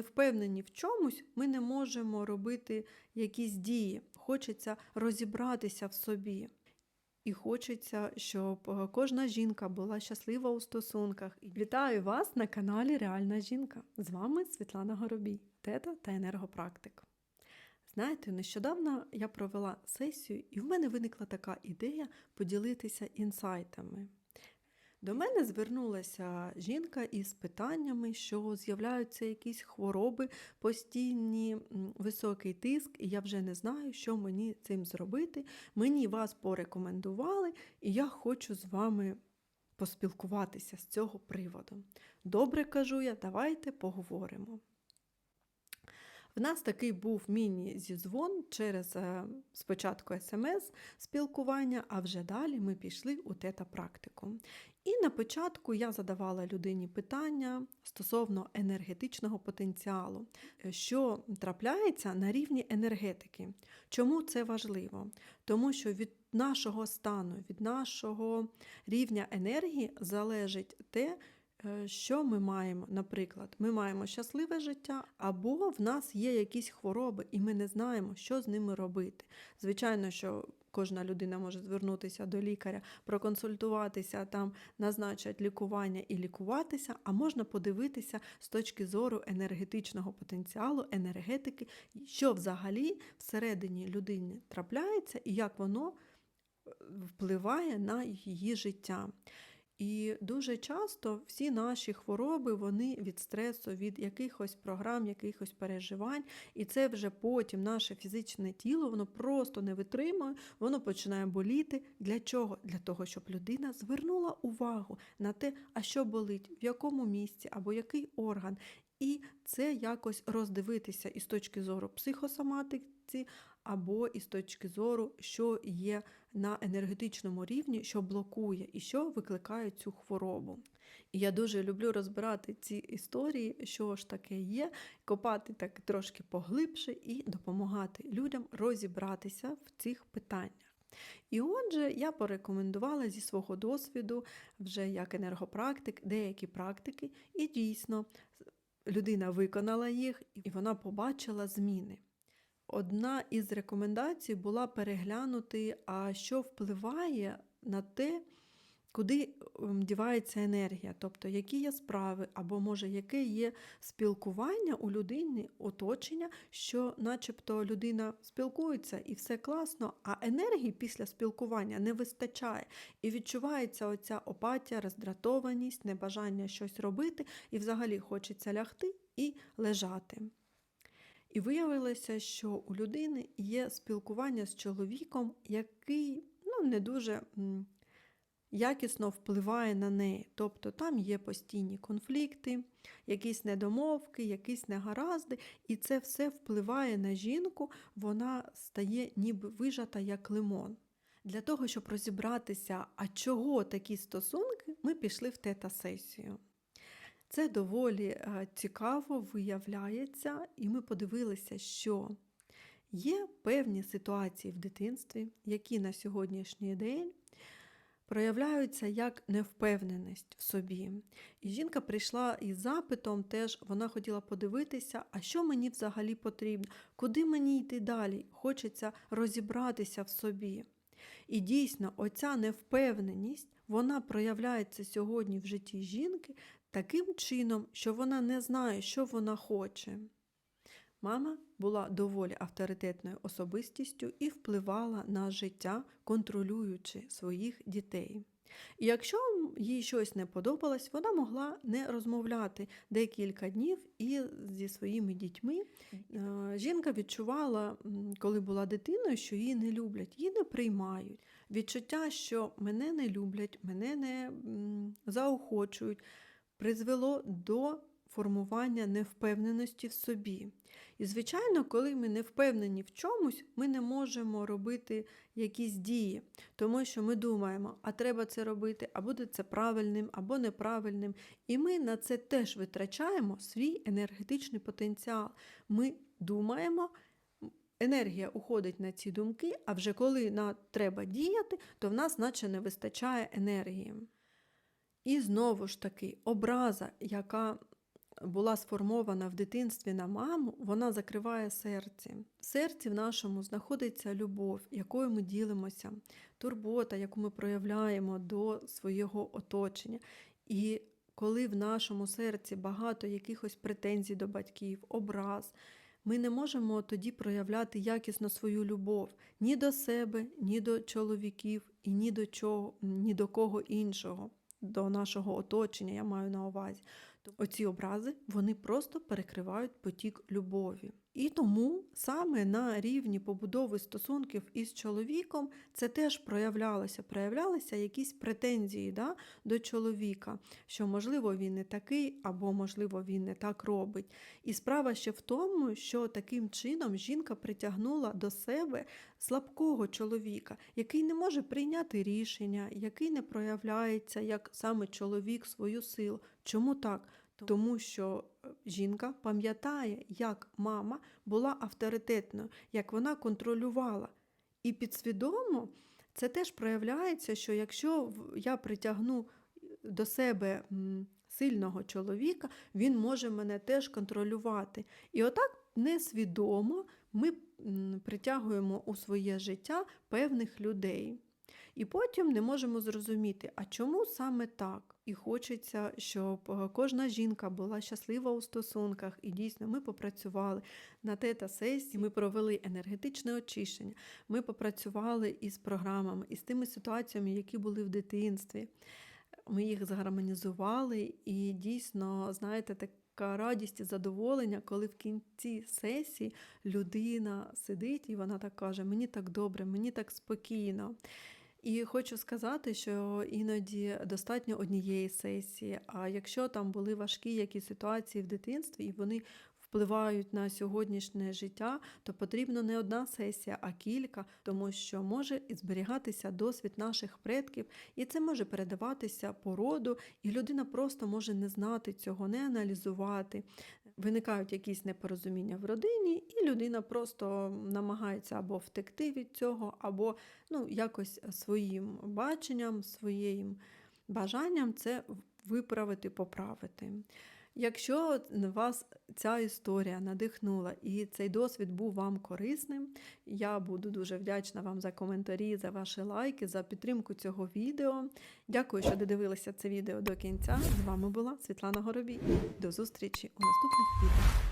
не впевнені в чомусь, ми не можемо робити якісь дії. Хочеться розібратися в собі. І хочеться, щоб е, кожна жінка була щаслива у стосунках. І Вітаю вас на каналі Реальна жінка. З вами Світлана Горобій, тета та енергопрактик. Знаєте, нещодавно я провела сесію, і в мене виникла така ідея поділитися інсайтами. До мене звернулася жінка із питаннями, що з'являються якісь хвороби, постійні високий тиск, і я вже не знаю, що мені цим зробити. Мені вас порекомендували, і я хочу з вами поспілкуватися з цього приводу. Добре кажу я, давайте поговоримо. В нас такий був міні-зізвон через е, спочатку смс спілкування, а вже далі ми пішли у тета-практику. І на початку я задавала людині питання стосовно енергетичного потенціалу, е, що трапляється на рівні енергетики. Чому це важливо? Тому що від нашого стану, від нашого рівня енергії залежить те, що ми маємо? Наприклад, ми маємо щасливе життя, або в нас є якісь хвороби, і ми не знаємо, що з ними робити. Звичайно, що кожна людина може звернутися до лікаря, проконсультуватися, там назначать лікування і лікуватися, а можна подивитися з точки зору енергетичного потенціалу, енергетики, що взагалі всередині людини трапляється і як воно е, впливає на її життя. І дуже часто всі наші хвороби вони від стресу, від якихось програм, якихось переживань, і це вже потім наше фізичне тіло воно просто не витримує, воно починає боліти. Для чого? Для того, щоб людина звернула увагу на те, а що болить, в якому місці або який орган. І це якось роздивитися із точки зору психосоматиці, або із точки зору, що є на енергетичному рівні, що блокує і що викликає цю хворобу. І я дуже люблю розбирати ці історії, що ж таке є, копати так трошки поглибше і допомагати людям розібратися в цих питаннях. І отже, я порекомендувала зі свого досвіду, вже як енергопрактик, деякі практики, і дійсно людина виконала їх, і вона побачила зміни. Одна із рекомендацій була переглянути, а що впливає на те, куди ем, дівається енергія, тобто які є справи, або може яке є спілкування у людини, оточення, що начебто людина спілкується і все класно, а енергії після спілкування не вистачає. І відчувається оця опатія, роздратованість, небажання щось робити, і взагалі хочеться лягти і лежати. І виявилося, що у людини є спілкування з чоловіком, який ну, не дуже якісно впливає на неї. Тобто там є постійні конфлікти, якісь недомовки, якісь негаразди, і це все впливає на жінку, вона стає ніби вижата як лимон. Для того, щоб розібратися, а чого такі стосунки, ми пішли в тета-сесію. Це доволі е, цікаво виявляється, і ми подивилися, що є певні ситуації в дитинстві, які на сьогоднішній день проявляються як невпевненість в собі. І жінка прийшла із запитом, теж вона хотіла подивитися, а що мені взагалі потрібно, куди мені йти далі? Хочеться розібратися в собі. І дійсно, оця невпевненість вона проявляється сьогодні в житті жінки таким чином, що вона не знає, що вона хоче. Мама була доволі авторитетною особистістю і впливала на життя, контролюючи своїх дітей. І якщо їй щось не подобалось, вона могла не розмовляти декілька днів і зі своїми дітьми. Жінка відчувала, коли була дитиною, що її не люблять, її не приймають. Відчуття, що мене не люблять, мене не заохочують, призвело до формування невпевненості в собі. І, звичайно, коли ми не впевнені в чомусь, ми не можемо робити якісь дії, тому що ми думаємо, а треба це робити, а буде це правильним або неправильним. І ми на це теж витрачаємо свій енергетичний потенціал. Ми думаємо. Енергія уходить на ці думки, а вже коли на треба діяти, то в нас наче не вистачає енергії. І знову ж таки, образа, яка була сформована в дитинстві на маму, вона закриває серці. В серці в нашому знаходиться любов, якою ми ділимося, турбота, яку ми проявляємо до свого оточення. І коли в нашому серці багато якихось претензій до батьків, образ, ми не можемо тоді проявляти якісно свою любов ні до себе, ні до чоловіків, і ні до чого, ні до кого іншого, до нашого оточення, я маю на увазі. То Оці образи вони просто перекривають потік любові. І тому саме на рівні побудови стосунків із чоловіком це теж проявлялося. Проявлялися якісь претензії да, до чоловіка, що можливо він не такий, або можливо він не так робить. І справа ще в тому, що таким чином жінка притягнула до себе слабкого чоловіка, який не може прийняти рішення, який не проявляється як саме чоловік свою силу. Чому так? Тому що е, жінка пам'ятає, як мама була авторитетною, як вона контролювала. І підсвідомо це теж проявляється, що якщо я притягну до себе сильного чоловіка, він може мене теж контролювати. І отак несвідомо ми притягуємо у своє життя певних людей. І потім не можемо зрозуміти, а чому саме так? І хочеться, щоб е, кожна жінка була щаслива у стосунках, і дійсно ми попрацювали на тета сесії, ми провели енергетичне очищення, ми попрацювали із програмами, із тими ситуаціями, які були в дитинстві. Ми їх згармонізували, і дійсно, знаєте, така радість і задоволення, коли в кінці сесії людина сидить і вона так каже: Мені так добре, мені так спокійно. І хочу сказати, що іноді достатньо однієї сесії. А якщо там були важкі якісь ситуації в дитинстві, і вони впливають на сьогоднішнє життя, то потрібно не одна сесія, а кілька, тому що може і зберігатися досвід наших предків, і це може передаватися по роду, і людина просто може не знати цього, не аналізувати. Виникають якісь непорозуміння в родині, і людина просто намагається або втекти від цього, або ну, якось своїм баченням, своїм бажанням це виправити, поправити. Якщо вас ця історія надихнула і цей досвід був вам корисним, я буду дуже вдячна вам за коментарі, за ваші лайки, за підтримку цього відео. Дякую, що додивилися це відео до кінця. З вами була Світлана Горобій. До зустрічі у наступних відео.